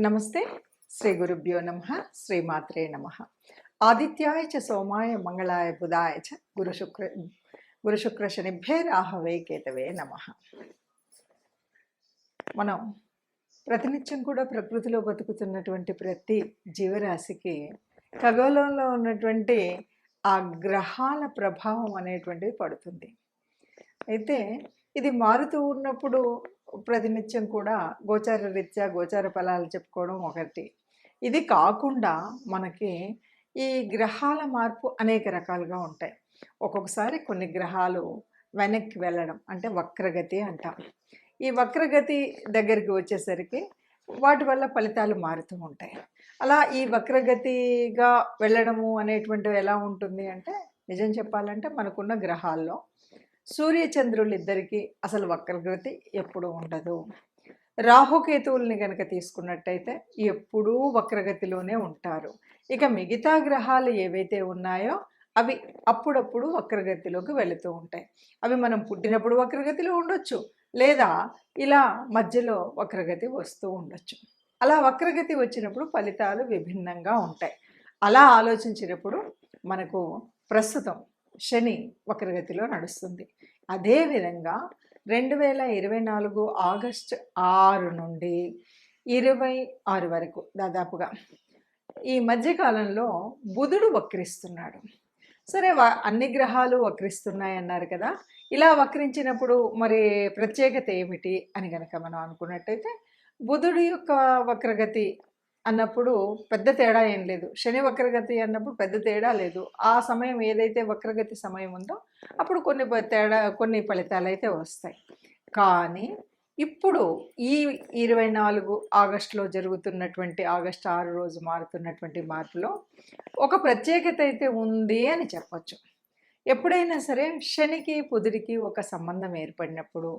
నమస్తే. శ్రీ గురుభ్యో నమ. శ్రీమాత్రే నమ. ఆదిత్యాయ చ సోమాయ మంగళాయ బుధాయ చ గురు శుక్ర గురు శుక్ర శనిభ్యే రాహవే కేతవే నమ. మనం ప్రతినిత్యం కూడా ప్రకృతిలో బతుకుతున్నటువంటి ప్రతి జీవరాశికి ఖగోళంలో ఉన్నటువంటి ఆ గ్రహాల ప్రభావం అనేటువంటిది పడుతుంది. అయితే ఇది మారుతూ ఉన్నప్పుడు ప్రతినిత్యం కూడా గోచార రీత్యా గోచార ఫలాలు చెప్పుకోవడం ఒకటి. ఇది కాకుండా మనకి ఈ గ్రహాల మార్పు అనేక రకాలుగా ఉంటాయి. ఒక్కొక్కసారి కొన్ని గ్రహాలు వెనక్కి వెళ్ళడం అంటే వక్రగతి అంటాం. ఈ వక్రగతి దగ్గరికి వచ్చేసరికి వాటి వల్ల ఫలితాలు మారుతూ ఉంటాయి. అలా ఈ వక్రగతిగా వెళ్ళడము అనేటువంటివి ఎలా ఉంటుంది అంటే నిజం చెప్పాలంటే మనకున్న గ్రహాల్లో సూర్యచంద్రులు ఇద్దరికి అసలు వక్రగతి ఎప్పుడూ ఉండదు. రాహుకేతువుల్ని కనుక తీసుకున్నట్టయితే ఎప్పుడూ వక్రగతిలోనే ఉంటారు. ఇక మిగతా గ్రహాలు ఏవైతే ఉన్నాయో అవి అప్పుడప్పుడు వక్రగతిలోకి వెళుతూ ఉంటాయి. అవి మనం పుట్టినప్పుడు వక్రగతిలో ఉండొచ్చు లేదా ఇలా మధ్యలో వక్రగతి వస్తూ ఉండొచ్చు. అలా వక్రగతి వచ్చినప్పుడు ఫలితాలు విభిన్నంగా ఉంటాయి. అలా ఆలోచించినప్పుడు మనకు ప్రస్తుతం శని వక్రగతిలో నడుస్తుంది. అదేవిధంగా రెండు వేల ఇరవై నాలుగు ఆగస్టు ఆరు నుండి ఇరవై ఆరు వరకు దాదాపుగా ఈ మధ్యకాలంలో బుధుడు వక్రిస్తున్నాడు. సరే అన్ని గ్రహాలు వక్రిస్తున్నాయి అన్నారు కదా ఇలా వక్రించినప్పుడు మరి ప్రత్యేకత ఏమిటి అని కనుక మనం అనుకున్నట్టయితే బుధుడి యొక్క వక్రగతి అన్నప్పుడు పెద్ద తేడా ఏం లేదు. శని వక్రగతి అన్నప్పుడు పెద్ద తేడా లేదు. ఆ సమయం ఏదైతే వక్రగతి సమయం ఉందో అప్పుడు కొన్ని తేడా కొన్ని ఫలితాలు అయితే వస్తాయి. కానీ ఇప్పుడు ఈ ఇరవై నాలుగు ఆగస్టులో జరుగుతున్నటువంటి ఆగస్టు ఆరు రోజు మారుతున్నటువంటి మార్పులో ఒక ప్రత్యేకత అయితే ఉంది అని చెప్పచ్చు. ఎప్పుడైనా సరే శనికి పుదిరికి ఒక సంబంధం ఏర్పడినప్పుడు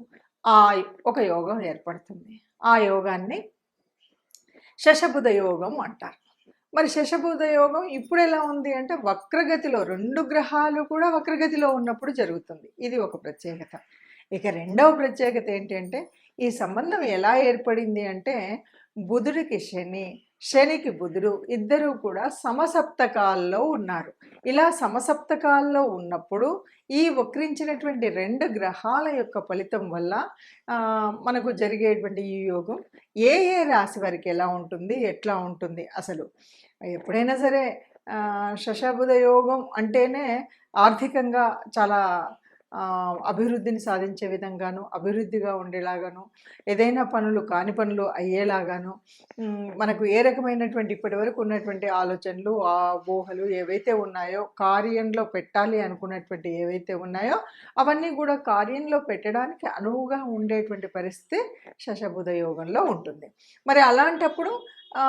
ఆ ఒక యోగం ఏర్పడుతుంది. ఆ యోగాన్ని శశబుధ యోగం అంటారు. మరి శశబుధ యోగం ఇప్పుడు ఎలా ఉంది అంటే వక్రగతిలో రెండు గ్రహాలు కూడా వక్రగతిలో ఉన్నప్పుడు జరుగుతుంది. ఇది ఒక ప్రత్యేకత. ఇక రెండవ ప్రత్యేకత ఏంటంటే ఈ సంబంధం ఎలా ఏర్పడింది అంటే బుధుడికి శని శనికి బుధుడు ఇద్దరూ కూడా సమసప్తకాల్లో ఉన్నారు. ఇలా సమసప్తకాల్లో ఉన్నప్పుడు ఈ వక్రించినటువంటి రెండు గ్రహాల యొక్క ఫలితం వల్ల మనకు జరిగేటువంటి ఈ యోగం ఏ ఏ రాశి వారికి ఎలా ఉంటుంది ఎట్లా ఉంటుంది అసలు? ఎప్పుడైనా సరే శశబుధ యోగం అంటేనే ఆర్థికంగా చాలా అభివృద్ధిని సాధించే విధంగాను అభివృద్ధిగా ఉండేలాగాను ఏదైనా పనులు కాని పనులు అయ్యేలాగాను మనకు ఏ రకమైనటువంటి ఇప్పటి వరకు ఉన్నటువంటి ఆలోచనలు ఆ ఊహలు ఏవైతే ఉన్నాయో కార్యంలో పెట్టాలి అనుకున్నటువంటి ఏవైతే ఉన్నాయో అవన్నీ కూడా కార్యంలో పెట్టడానికి అనువుగా ఉండేటువంటి పరిస్థితి శశబుధ యోగంలో ఉంటుంది. మరి అలాంటప్పుడు ఆ,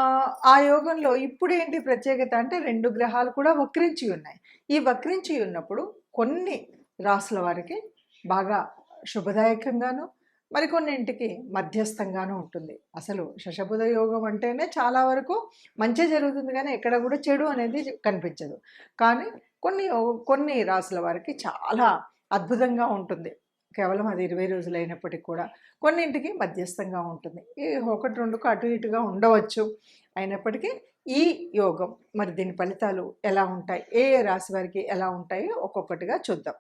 ఆ యోగంలో ఇప్పుడు ఏంటి ప్రత్యేకత అంటే రెండు గ్రహాలు కూడా వక్రించి ఉన్నాయి. ఈ వక్రించి ఉన్నప్పుడు కొన్ని రాసుల వారికి బాగా శుభదాయకంగాను మరికొన్నింటికి మధ్యస్థంగాను ఉంటుంది. అసలు శశబుధ యోగం అంటేనే చాలా వరకు మంచి జరుగుతుంది కానీ ఎక్కడ కూడా చెడు అనేది కనిపించదు. కానీ కొన్ని కొన్ని రాసుల వారికి చాలా అద్భుతంగా ఉంటుంది. కేవలం అది ఇరవై రోజులు అయినప్పటికీ కూడా కొన్నింటికి మధ్యస్థంగా ఉంటుంది. ఈ ఒకటి రెండుకు అటు ఇటుగా ఉండవచ్చు. అయినప్పటికీ ఈ యోగం మరి దీని ఫలితాలు ఎలా ఉంటాయి? ఏ రాశి వారికి ఎలా ఉంటాయో ఒక్కొక్కటిగా చూద్దాం.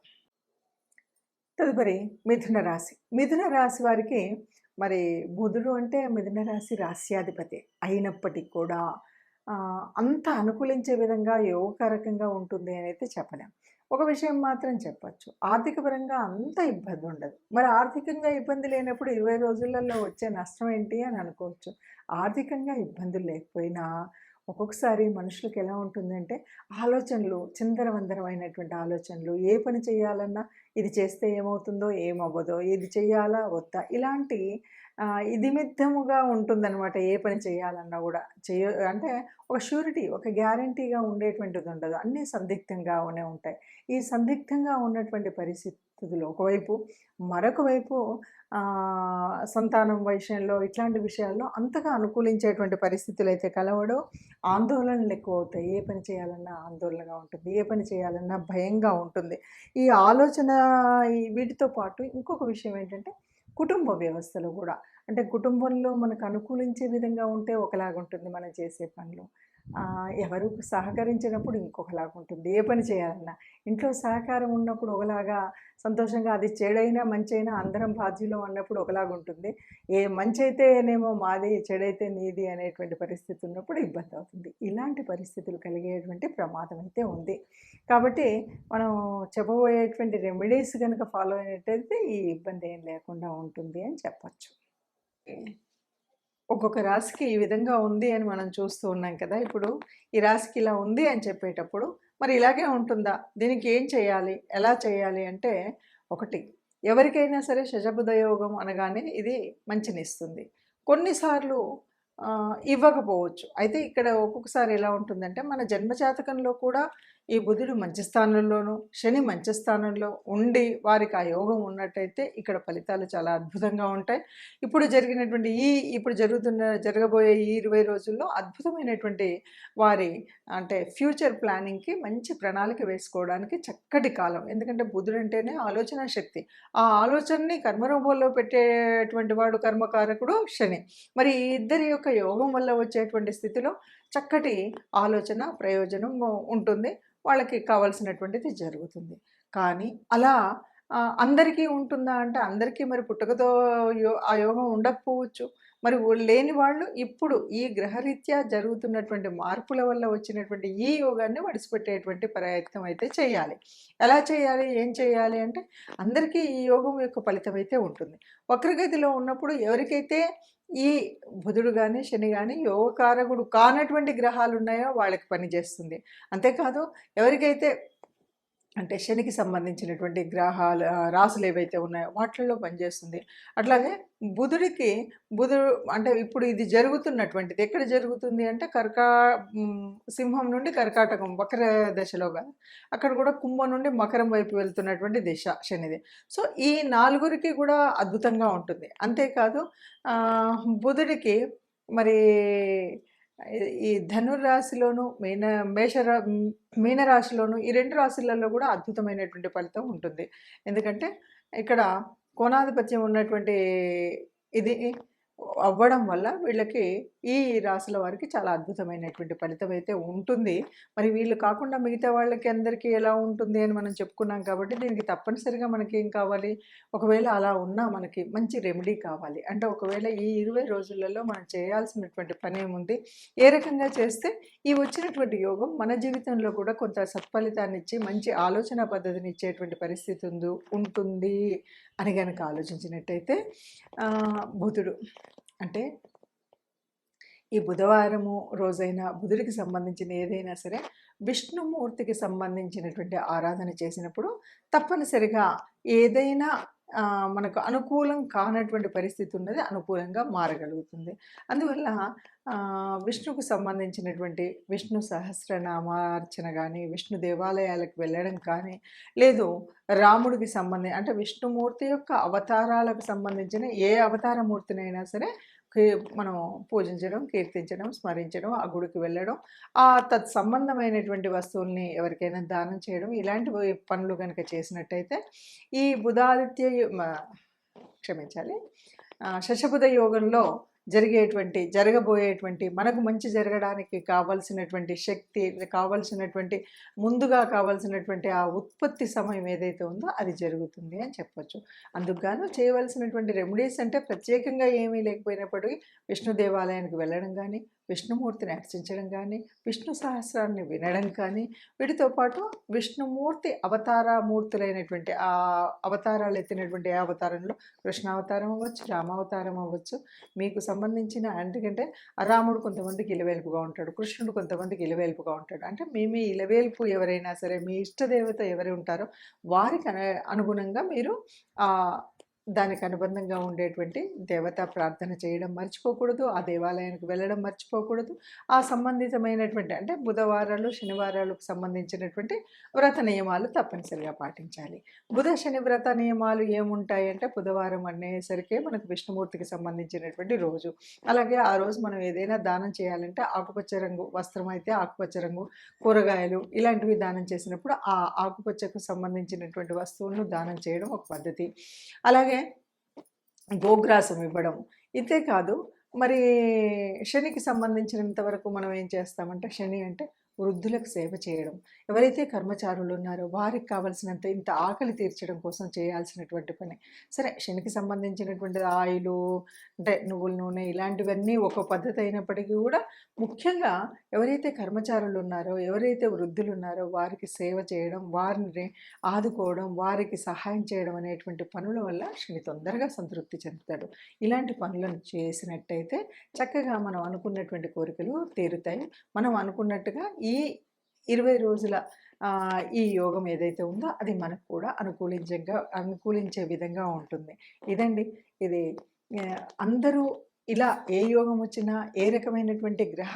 తదుపరి మిథున రాశి. మిథున రాశి వారికి మరి బుధుడు అంటే మిథున రాశి రాశ్యాధిపతి అయినప్పటికీ కూడా అంత అనుకూలించే విధంగా యోగకారకంగా ఉంటుంది అని అయితే చెప్పలేం. ఒక విషయం మాత్రం చెప్పచ్చు. ఆర్థిక పరంగా అంత ఇబ్బంది ఉండదు. మరి ఆర్థికంగా ఇబ్బంది లేనప్పుడు ఇరవై రోజులలో వచ్చే నష్టం ఏంటి అని అనుకోవచ్చు. ఆర్థికంగా ఇబ్బందులు లేకపోయినా ఒక్కొక్కసారి మనుషులకు ఎలా ఉంటుందంటే ఆలోచనలు చిందరవందరమైనటువంటి ఆలోచనలు ఏ పని చేయాలన్నా ఇది చేస్తే ఏమవుతుందో ఏమవ్వదో ఇది చేయాలా వద్దా? ఇలాంటి ఇది మిద్దముగా ఉంటుందన్నమాట. ఏ పని చేయాలన్నా కూడా చేయ అంటే ఒక షూరిటీ ఒక గ్యారంటీగా ఉండేటువంటిది ఉండదు. అన్నీ సందిగ్ధంగానే ఉంటాయి. ఈ సందిగ్ధంగా ఉన్నటువంటి పరిస్థితి పరిస్థితులు ఒకవైపు మరొక వైపు సంతానం వైషయంలో ఇట్లాంటి విషయాల్లో అంతగా అనుకూలించేటువంటి పరిస్థితులు అయితే కలవడో ఆందోళనలు ఎక్కువ అవుతాయి ఏ పని చేయాలన్నా ఆందోళనగా ఉంటుంది. ఏ పని చేయాలన్నా భయంగా ఉంటుంది. ఈ ఆలోచన వీటితో పాటు ఇంకొక విషయం ఏంటంటే కుటుంబ వ్యవస్థలో కూడా. అంటే కుటుంబంలో మనకు అనుకూలించే విధంగా ఉంటే ఒకలాగుంటుంది మనం చేసే పనులు. ఎవరు సహకరించినప్పుడు ఇంకొకలాగా ఉంటుంది. ఏ పని చేయాలన్నా. ఇంట్లో సహకారం ఉన్నప్పుడు ఒకలాగా సంతోషంగా అది చెడైనా మంచి అయినా అందరం బాధ్యులం అన్నప్పుడు ఒకలాగా ఉంటుంది. ఏ మంచి అయితేనేమో మాది చెడైతే నీది అనేటువంటి పరిస్థితి ఉన్నప్పుడు ఇబ్బంది అవుతుంది. ఇలాంటి పరిస్థితులు కలిగేటువంటి ప్రమాదం అయితే ఉంది. కాబట్టి మనం చెప్పబోయేటువంటి రెమెడీస్ కనుక ఫాలో అయినట్టయితే ఈ ఇబ్బంది ఏం లేకుండా ఉంటుంది అని చెప్పచ్చు. ఒక్కొక్క రాశికి ఈ విధంగా ఉంది అని మనం చూస్తూ ఉన్నాం కదా! ఇప్పుడు ఈ రాశికి ఇలా ఉంది అని చెప్పేటప్పుడు మరి ఇలాగే ఉంటుందా? దీనికి ఏం చేయాలి? ఎలా చేయాలి? అంటే ఒకటి ఎవరికైనా సరే శశబుధయోగం అనగానే ఇది మంచినిస్తుంది. కొన్నిసార్లు ఇవ్వకపోవచ్చు. అయితే ఇక్కడ ఒక్కొక్కసారి ఎలా ఉంటుందంటే మన జన్మజాతకంలో కూడా ఈ బుధుడు మంచి స్థానంలోనూ శని మంచి స్థానంలో ఉండి వారికి ఆ యోగం ఉన్నట్టయితే ఇక్కడ ఫలితాలు చాలా అద్భుతంగా ఉంటాయి. ఇప్పుడు జరిగినటువంటి ఈ ఇప్పుడు జరుగుతున్న జరగబోయే ఈ ఇరవై రోజుల్లో అద్భుతమైనటువంటి వారి అంటే ఫ్యూచర్ ప్లానింగ్కి మంచి ప్రణాళిక వేసుకోవడానికి చక్కటి కాలం. ఎందుకంటే బుధుడు అంటేనే ఆలోచన శక్తి. ఆ ఆలోచనని కర్మరూపంలో పెట్టేటువంటి వాడు కర్మకారకుడు శని. మరి ఈ ఇద్దరి యొక్క యోగం వల్ల వచ్చేటువంటి స్థితిలో చక్కటి ఆలోచన ప్రయోజనం ఉంటుంది. వాళ్ళకి కావాల్సినటువంటిది జరుగుతుంది. కానీ అలా అందరికీ ఉంటుందా అంటే అందరికీ మరి పుట్టుకతో యో ఆ యోగం ఉండకపోవచ్చు. మరి లేని వాళ్ళు ఇప్పుడు ఈ గ్రహరీత్యా జరుగుతున్నటువంటి మార్పుల వల్ల వచ్చినటువంటి ఈ యోగాన్ని వడిసిపెట్టేటువంటి ప్రయత్నం అయితే చేయాలి. ఎలా చేయాలి? ఏం చేయాలి? అంటే అందరికీ ఈ యోగం యొక్క ఫలితం అయితే ఉంటుంది. వక్రగతిలో ఉన్నప్పుడు ఎవరికైతే ఈ బుధుడు కానీ శని కానీ యోగకారకుడు కానటువంటి గ్రహాలు ఉన్నాయో వాళ్ళకి పనిచేస్తుంది అంతేకాదు ఎవరికైతే అంటే శనికి సంబంధించినటువంటి గ్రహాలు రాసులు ఏవైతే ఉన్నాయో వాటిల్లో పనిచేస్తుంది. అట్లాగే బుధుడికి బుధుడు అంటే ఇప్పుడు ఇది జరుగుతున్నటువంటిది. ఎక్కడ జరుగుతుంది అంటే కర్కా సింహం నుండి కర్కాటకం వక్ర దశలో కాదు. అక్కడ కూడా కుంభం నుండి మకరం వైపు వెళ్తున్నటువంటి దిశ శనిది. సో ఈ నాలుగురికి కూడా అద్భుతంగా ఉంటుంది. అంతేకాదు బుధుడికి మరి ఈ- ధనుర్రాశిలోను మీన మేషరా మీనరాశిలోను ఈ రెండు రాశులలో కూడా అద్భుతమైనటువంటి ఫలితం ఉంటుంది. ఎందుకంటే ఇక్కడ కోణాధిపత్యం ఉన్నటువంటి ఇది అవ్వడం వల్ల వీళ్ళకి ఈ రాశుల వారికి చాలా అద్భుతమైనటువంటి ఫలితం అయితే ఉంటుంది. మరి వీళ్ళు కాకుండా మిగతా వాళ్ళకి అందరికీ ఎలా ఉంటుంది అని మనం చెప్పుకున్నాం కాబట్టి దీనికి తప్పనిసరిగా మనకి ఏం కావాలి? ఒకవేళ అలా ఉన్నా మనకి మంచి రెమెడీ కావాలి. అంటే ఒకవేళ ఈ ఇరవై రోజులలో మనం చేయాల్సినటువంటి పని ఏముంది? ఏ రకంగా చేస్తే ఈ వచ్చినటువంటి యోగం మన జీవితంలో కూడా కొంత సత్ఫలితాన్ని ఇచ్చి మంచి ఆలోచన పద్ధతిని ఇచ్చేటువంటి పరిస్థితి ఉంది ఉంటుంది అని కనుక ఆలోచించినట్టయితే బుధుడు అంటే ఈ బుధవారము రోజైనా బుధుడికి సంబంధించిన ఏదైనా సరే విష్ణుమూర్తికి సంబంధించినటువంటి ఆరాధన చేసినప్పుడు తప్పనిసరిగా ఏదైనా మనకు అనుకూలం కానటువంటి పరిస్థితి ఉన్నది అనుకూలంగా మారగలుగుతుంది. అందువల్ల విష్ణుకు సంబంధించినటువంటి విష్ణు సహస్రనామార్చన కానీ విష్ణు దేవాలయాలకు వెళ్ళడం కానీ లేదు రాముడికి సంబంధించి అంటే విష్ణుమూర్తి యొక్క అవతారాలకు సంబంధించిన ఏ అవతారమూర్తినైనా సరే మనం పూజించడం కీర్తించడం స్మరించడం ఆ గుడికి వెళ్ళడం ఆ తత్ సంబంధమైనటువంటి వస్తువుల్ని ఎవరికైనా దానం చేయడం ఇలాంటి పనులు కనుక చేసినట్టయితే ఈ బుధాదిత్య క్షమించాలి శశబుధ యోగంలో జరిగేటువంటి జరగబోయేటువంటి మనకు మంచి జరగడానికి కావాల్సినటువంటి శక్తి కావాల్సినటువంటి ముందుగా కావాల్సినటువంటి ఆ ఉత్పత్తి సమయం ఏదైతే ఉందో అది జరుగుతుంది అని చెప్పొచ్చు. అందుకుగాను చేయవలసినటువంటి రెమెడీస్ అంటే ప్రత్యేకంగా ఏమీ లేకపోయినప్పటికీ విష్ణు దేవాలయానికి వెళ్ళడం కానీ విష్ణుమూర్తిని అర్చించడం కానీ విష్ణు సహస్రాన్ని వినడం కానీ వీటితో పాటు విష్ణుమూర్తి అవతారమూర్తులైనటువంటి ఆ అవతారాలు ఎత్తినటువంటి ఏ అవతారంలో? కృష్ణావతారం అవ్వచ్చు రామావతారం అవ్వచ్చు. మీకు సంబంధించిన ఎందుకంటే రాముడు కొంతమందికి ఇలవేల్పుగా ఉంటాడు కృష్ణుడు కొంతమందికి ఇలవేల్పుగా ఉంటాడు. అంటే మీ మీ ఇలవేల్పు ఎవరైనా సరే మీ ఇష్టదేవత ఎవరు ఉంటారో వారికి అనుగుణంగా మీరు దానికి అనుబంధంగా ఉండేటువంటి దేవతా ప్రార్థన చేయడం మర్చిపోకూడదు ఆ దేవాలయానికి వెళ్ళడం మర్చిపోకూడదు. ఆ సంబంధితమైనటువంటి అంటే బుధవారాలు శనివారాలకు సంబంధించినటువంటి వ్రత నియమాలు తప్పనిసరిగా పాటించాలి. బుధ శని వ్రత నియమాలు ఏముంటాయి అంటే బుధవారం అనేసరికి మనకు విష్ణుమూర్తికి సంబంధించినటువంటి రోజు. అలాగే ఆ రోజు మనం ఏదైనా దానం చేయాలంటే ఆకుపచ్చ రంగు వస్త్రం అయితే ఆకుపచ్చ రంగు కూరగాయలు ఇలాంటివి దానం చేసినప్పుడు ఆ ఆకుపచ్చకు సంబంధించినటువంటి వస్తువులను దానం చేయడం ఒక పద్ధతి. అలాగే గోగ్రాసం ఇవ్వడం. ఇంతే కాదు మరి శనికి సంబంధించినంత వరకు మనం ఏం చేస్తామంటే శని అంటే వృద్ధులకు సేవ చేయడం. ఎవరైతే కర్మచారులు ఉన్నారో వారికి కావలసినంత ఇంత ఆకలి తీర్చడం కోసం చేయాల్సినటువంటి పని. సరే శనికి సంబంధించినటువంటి ఆయిలు అంటే నువ్వుల నూనె ఇలాంటివన్నీ ఒక పద్ధతి అయినప్పటికీ కూడా ముఖ్యంగా ఎవరైతే కర్మచారులు ఉన్నారో ఎవరైతే వృద్ధులు ఉన్నారో వారికి సేవ చేయడం వారిని ఆదుకోవడం వారికి సహాయం చేయడం అనేటువంటి పనుల వల్ల శని తొందరగా సంతృప్తి చెందుతాడు. ఇలాంటి పనులను చేసినట్టయితే చక్కగా మనం అనుకున్నటువంటి కోరికలు తీరుతాయి. మనం అనుకున్నట్టుగా ఈ ఇరవై రోజుల ఈ యోగం ఏదైతే ఉందో అది మనకు కూడా అనుకూలించగా అనుకూలించే విధంగా ఉంటుంది. ఇదండి. ఇది అందరూ ఇలా ఏ యోగం వచ్చినా ఏ రకమైనటువంటి గ్రహ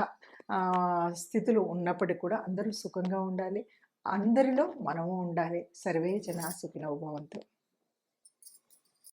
స్థితులు ఉన్నప్పటికీ కూడా అందరూ సుఖంగా ఉండాలి. అందరిలో మనము ఉండాలి. సర్వే జన సుఖినో